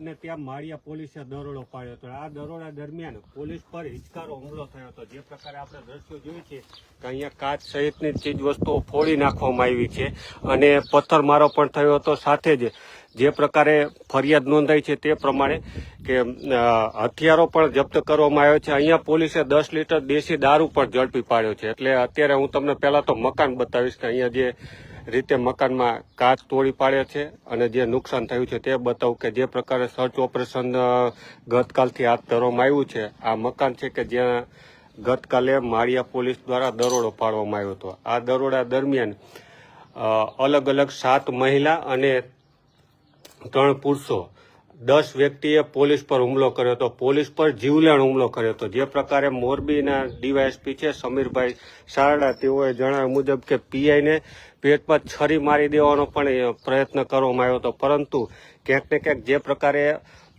અને ત્યાં માળિયા પોલીસે દરોડો પાડ્યો હતો. આ દરોડા દરમિયાન પોલીસ પર હિચકારો હુમલો થયો હતો. જે પ્રકારે આપણે દ્રશ્યો જોયું છે કે અહીંયા કાચ સહિતની ચીજ વસ્તુઓ ફોડી નાખવામાં આવી છે અને પથ્થરમારો પણ થયો હતો. સાથે જ જે પ્રકારે ફરિયાદ નોંધાઈ છે તે પ્રમાણે કે હથિયારો પણ જપ્ત કરવામાં આવ્યો છે. અહીંયા પોલીસે દસ લીટર દેશી દારૂ પણ ઝડપી પાડ્યો છે. એટલે અત્યારે હું તમને પહેલાં તો મકાન બતાવીશ કે અહીંયા જે રીતે મકાનમાં કાચ તોડી પાડે છે અને જે નુકસાન થયું છે તે બતાવું કે જે પ્રકારે સર્ચ ઓપરેશન ગતકાલથી હાથ ધરવામાં આવ્યું છે, આ મકાન છે કે જ્યાં ગતકાલે માળિયા પોલીસ દ્વારા દરોડો પાડવામાં આવ્યો હતો. આ દરોડા દરમિયાન અલગ અલગ સાત મહિલા અને ત્રણ પુરુષો દસ વ્યક્તિએ પોલીસ પર હુમલો કર્યો હતો. પોલીસ પર જીવલેણ હુમલો કર્યો હતો. જે પ્રકારે મોરબીના ડીવાયએસપી છે સમીરભાઈ સારડા તેઓએ જણાવ્યા મુજબ કે પીઆઈને પેટમાં છરી મારી દેવાનો પણ પ્રયત્ન કરવામાં આવ્યો હતો. પરંતુ ક્યાંક ને ક્યાંક જે પ્રકારે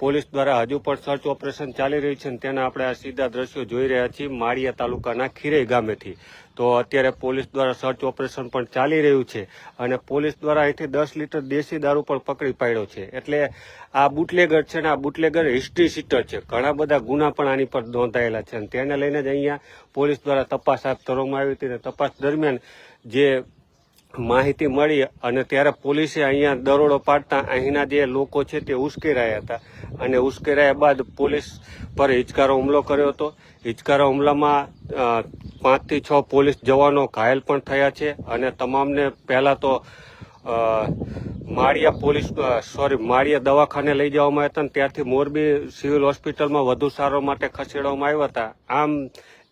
પોલીસ દ્વારા હજુ પણ સર્ચ ઓપરેશન ચાલી રહ્યું છે ને તેના આપણે આ સીધા દ્રશ્યો જોઈ રહ્યા છીએ માળિયા તાલુકાના ખીરઈ ગામેથી. તો અત્યારે પોલીસ દ્વારા સર્ચ ઓપરેશન પણ ચાલી રહ્યું છે અને પોલીસ દ્વારા અહીંથી દસ લીટર દેશી દારૂ પણ પકડી પાડ્યો છે. એટલે આ બુટલેગર છે ને આ બુટલેગર હિસ્ટ્રી સીટર છે. ઘણા બધા ગુના પણ આની પર નોંધાયેલા છે. અને તેને લઈને જ અહીંયા પોલીસ દ્વારા તપાસ હાથ ધરવામાં આવી હતી અને તપાસ દરમિયાન જે માહિતી મળી અને ત્યારે પોલીસે અહીંયા દરોડો પાડતા અહીંના જે લોકો છે તે ઉશ્કેરાયા હતા. અને ઉશ્કેરાયા બાદ પોલીસ પર હિચકારો હુમલો કર્યો હતો. હિચકારો હુમલામાં પાંચથી છ પોલીસ જવાનો ઘાયલ પણ થયા છે અને તમામને પહેલાં તો માળિયા પોલીસ સોરી, માળિયા દવાખાને લઈ જવામાં આવ્યા હતા ત્યારથી મોરબી સિવિલ હોસ્પિટલમાં વધુ સારવાર માટે ખસેડવામાં આવ્યા હતા. આમ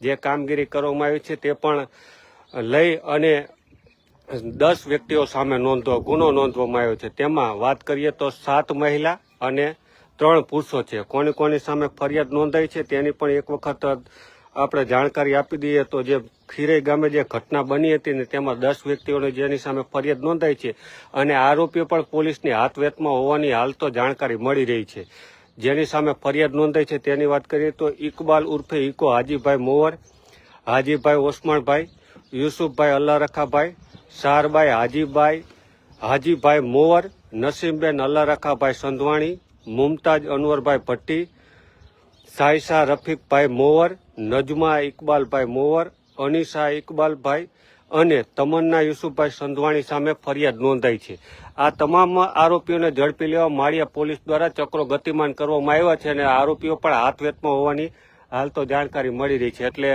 જે કામગીરી કરવામાં આવી છે તે પણ લઈ અને દસ વ્યક્તિઓ સામે નોંધો, ગુનો નોંધવામાં આવ્યો છે. તેમાં વાત કરીએ તો સાત મહિલા અને ત્રણ પુરુષો છે. કોની કોની સામે ફરિયાદ નોંધાઈ છે તેની પણ એક વખત આપણે જાણકારી આપી દઈએ તો જે ખીરઈ ગામે જે ઘટના બની હતી ને તેમાં દસ વ્યક્તિઓને જેની સામે ફરિયાદ નોંધાઈ છે અને આરોપીઓ પણ પોલીસની હાથવેતમાં હોવાની હાલ તો જાણકારી મળી રહી છે. જેની સામે ફરિયાદ નોંધાઈ છે તેની વાત કરીએ તો ઇકબાલ ઉર્ફે ઇકો હાજીભાઈ મોવર, હાજીભાઈ ઓસમાણભાઈ યુસુફભાઈ અલ્લા રખાભાઈ શારબાઈ હાજીભાઈ હાજીભાઈ મોવર, નસીમબેન અલ્લા રખાભાઈ સંધવાણી, મુમતાજ અનવરભાઈ ભટ્ટી, સાયસા રફીકભાઈ મોવર, નજમા ઇકબાલભાઈ મોવર, અનિશા ઇકબાલભાઈ અને તમન્ના યુસુફભાઈ સંધવાણી સામે ફરિયાદ નોંધાઈ છે. આ તમામ આરોપીઓને ઝડપી લેવા માળિયા પોલીસ દ્વારા ચક્રો ગતિમાન કરવામાં આવ્યા છે અને આરોપીઓ પણ હાથવેતમાં હોવાની હાલ તો જાણકારી મળી રહી છે. એટલે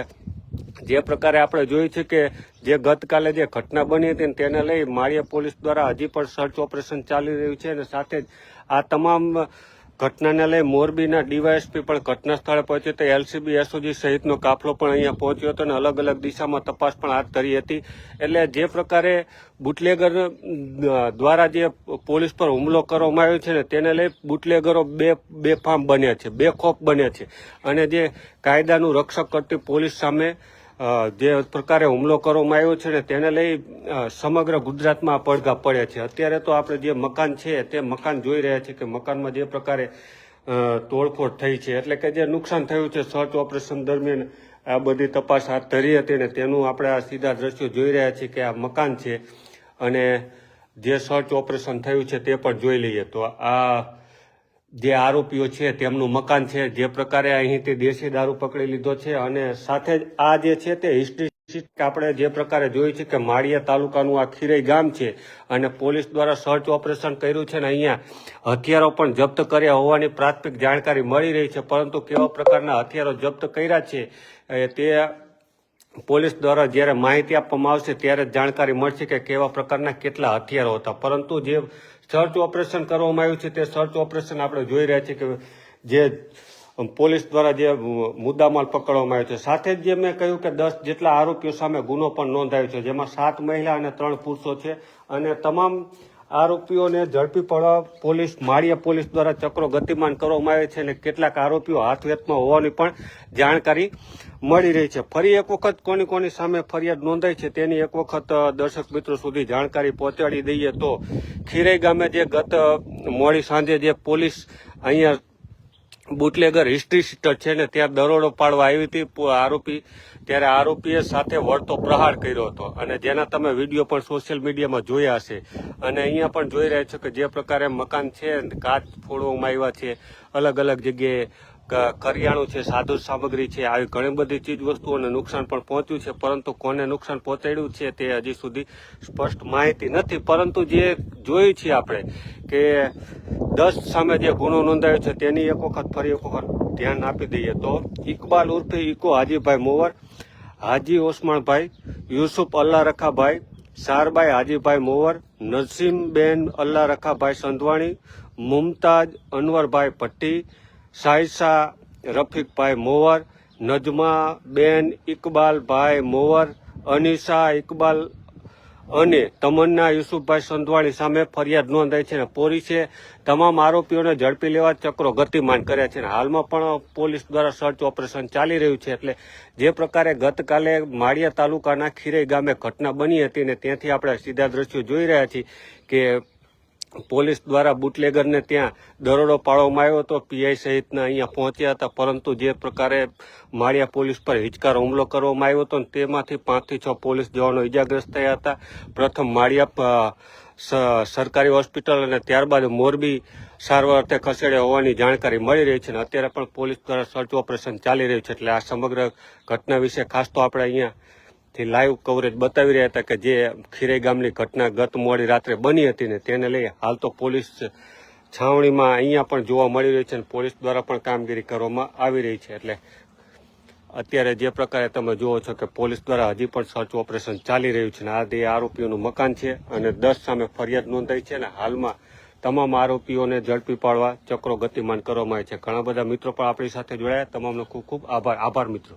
જે પ્રકારે આપણે જોયું છે કે જે ગતકાલે જે ઘટના બની હતી તેને લઈ માળિયા પોલીસ દ્વારા હજી પણ સર્ચ ઓપરેશન ચાલી રહ્યું છે અને સાથે જ આ તમામ ઘટનાને લઈ મોરબીના ડીવાયએસપી પણ ઘટના સ્થળે પહોંચ્યો હતો. એલસીબી, એસઓજી સહિતનો કાફલો પણ અહીંયા પહોંચ્યો હતો અને અલગ અલગ દિશામાં તપાસ પણ હાથ ધરી હતી. એટલે જે પ્રકારે બુટલેગર દ્વારા જે પોલીસ પર હુમલો કરવામાં આવ્યો છે ને તેને લઈ બુટલેગરો બે બેફામ બન્યા છે બેખોફ બન્યા છે. અને જે કાયદાનું રક્ષક કરતી પોલીસ સામે જે પ્રકારે હુમલો કરવામાં આવ્યો છે ને તેને લઈ સમગ્ર ગુજરાતમાં પડઘા પડ્યા છે. અત્યારે તો આપણે જે મકાન છે, તે મકાન જોઈ રહ્યા છીએ કે મકાનમાં જે પ્રકારે તોડફોડ થઈ છે. એટલે કે જે નુકસાન થયું છે, સર્ચ ઓપરેશન દરમિયાન આ બધી તપાસ હાથ ધરી હતી ને તેનું આપણે આ સીધા દ્રશ્યો જોઈ રહ્યા છીએ કે આ મકાન છે અને જે સર્ચ ઓપરેશન થયું છે તે પણ જોઈ લઈએ. તો આ જે આરોપીઓ છે, તેમનું મકાન છે, જે પ્રકારે અહીંથી દેશી દારૂ પકડી લીધો છે અને સાથે જ આ જે છે તે હિસ્ટ્રી આપણે જે પ્રકારે જોયું છે કે માળિયા તાલુકાનું આ ખીરઈ ગામ છે અને પોલીસ દ્વારા સર્ચ ઓપરેશન કર્યું છે ને અહીંયા હથિયારો પણ જપ્ત કર્યા હોવાની પ્રાથમિક જાણકારી મળી રહી છે, પરંતુ કેવા પ્રકારના હથિયારો જપ્ત કર્યા છે તે પોલીસ દ્વારા જ્યારે માહિતી આપવામાં આવશે ત્યારે જાણકારી મળશે કે કેવા પ્રકારના કેટલા હથિયારો હતા. પરંતુ જે સર્ચ ઓપરેશન કરવામાં આવ્યું છે, તે સર્ચ ઓપરેશન આપણે જોઈ રહ્યા છીએ કે જે પોલીસ દ્વારા જે મુદ્દામાલ પકડવામાં આવ્યો છે. સાથે જ જે મેં કહ્યું કે દસ જેટલા આરોપીઓ સામે ગુનો પણ નોંધાયો છે, જેમાં સાત મહિલા અને ત્રણ પુરુષો છે અને તમામ આરોપીઓને ઝડપી પડવા પોલીસ, માળિયા પોલીસ દ્વારા ચક્રો ગતિમાન કરવામાં આવે છે અને કેટલાક આરોપીઓ હાથવેતમાં હોવાની પણ જાણકારી મળી રહી છે. ફરી એક વખત કોની કોની સામે ફરિયાદ નોંધાઈ છે તેની એક વખત દર્શક મિત્રો સુધી જાણકારી પહોંચાડી દઈએ તો ખીરાઈ ગામે જે ગત મોડી સાંજે જે પોલીસ અહીંયા બુટલેગર હિસ્ટ્રી સીટર છે ને ત્યાં દરોડો પાડવા આવી હતી આરોપી, ત્યારે આરોપીએ સાથે વળતો પ્રહાર કર્યો હતો અને જેના તમે વીડિયો પણ સોશિયલ મીડિયામાં જોયા હશે. અને અહીંયા પણ જોઈ રહ્યા છો કે જે પ્રકારે મકાન છે, કાચ ફોડવામાં આવ્યા છે અલગ અલગ જગ્યાએ કરિયાણું છે, સાધુ સામગ્રી છે, આવી ઘણી બધી ચીજ વસ્તુઓને નુકસાન પણ પહોંચ્યું છે, પરંતુ કોને નુકસાન પહોંચાડ્યું છે તે હજી સુધી સ્પષ્ટ માહિતી નથી. પરંતુ જે જોયું છે આપણે કે દસ સામે જે ગુનો નોંધાયો છે, તેની એક વખત ફરી એક વખત ધ્યાન આપી દઈએ તો ઇકબાલ ઉર્ફે Iko Hajibhai mover, Haji Osmanbhai Yusuf Allah Rakhabhai Sarbai Hajibhai mover, Nasimben Allah રખાભાઈ સંધવાણી, Mumtaz Anwarbhai Bhatti સાયસા Rafiqbhai mover, Najma ben Iqbalbhai Mowar, Anisha Iqbal અને તમન્ના યુસુફભાઈ સંધવાણી સામે ફરિયાદ નોંધાઈ છે અને પોલીસે તમામ આરોપીઓને ઝડપી લેવા ચક્રો ગતિમાન કર્યા છે અને હાલમાં પણ પોલીસ દ્વારા સર્ચ ઓપરેશન ચાલી રહ્યું છે એટલે જે પ્રકારે ગતકાલે માળિયા તાલુકાના ખીરઈ ગામે ઘટના બની હતી ને ત્યાંથી આપણે સીધા દ્રશ્યો જોઈ રહ્યા છીએ કે પોલીસ દ્વારા બુટલેગરને ત્યાં દરોડો પાડવામાં આવ્યો હતો. પીઆઈ સહિતના અહીંયા પહોંચ્યા હતા, પરંતુ જે પ્રકારે માળિયા પોલીસ પર હિચકાર હુમલો કરવામાં આવ્યો હતો તેમાંથી પાંચથી છ પોલીસ જવાનો ઇજાગ્રસ્ત થયા હતા. પ્રથમ માળિયા સરકારી હોસ્પિટલ અને ત્યારબાદ મોરબી સારવાર અર્થે ખસેડ્યા હોવાની જાણકારી મળી રહી છે અને અત્યારે પણ પોલીસ દ્વારા સર્ચ ઓપરેશન ચાલી રહ્યું છે એટલે આ સમગ્ર ઘટના વિશે ખાસ તો આપણે અહીંયા થી લાઈવ કવરેજ બતાવી રહ્યા હતા કે જે ખીરે ગામની ઘટના ગત મોડી રાત્રે બની હતી ને તેને લઈ હાલ તો પોલીસ છાવણીમાં અહીંયા પણ જોવા મળી રહી છે અને પોલીસ દ્વારા પણ કામગીરી કરવામાં આવી રહી છે. એટલે અત્યારે જે પ્રકારે તમે જુઓ છો કે પોલીસ દ્વારા હજી પણ સર્ચ ઓપરેશન ચાલી રહ્યું છે અને આ જે આરોપીઓનું મકાન છે અને દસ સામે ફરિયાદ નોંધાઈ છે અને હાલમાં તમામ આરોપીઓને ઝડપી પાડવા ચક્રો ગતિમાન કરવામાં આવે છે. ઘણા બધા મિત્રો પણ આપણી સાથે જોડાયા. તમામનો ખૂબ ખૂબ આભાર. આભાર, મિત્રો.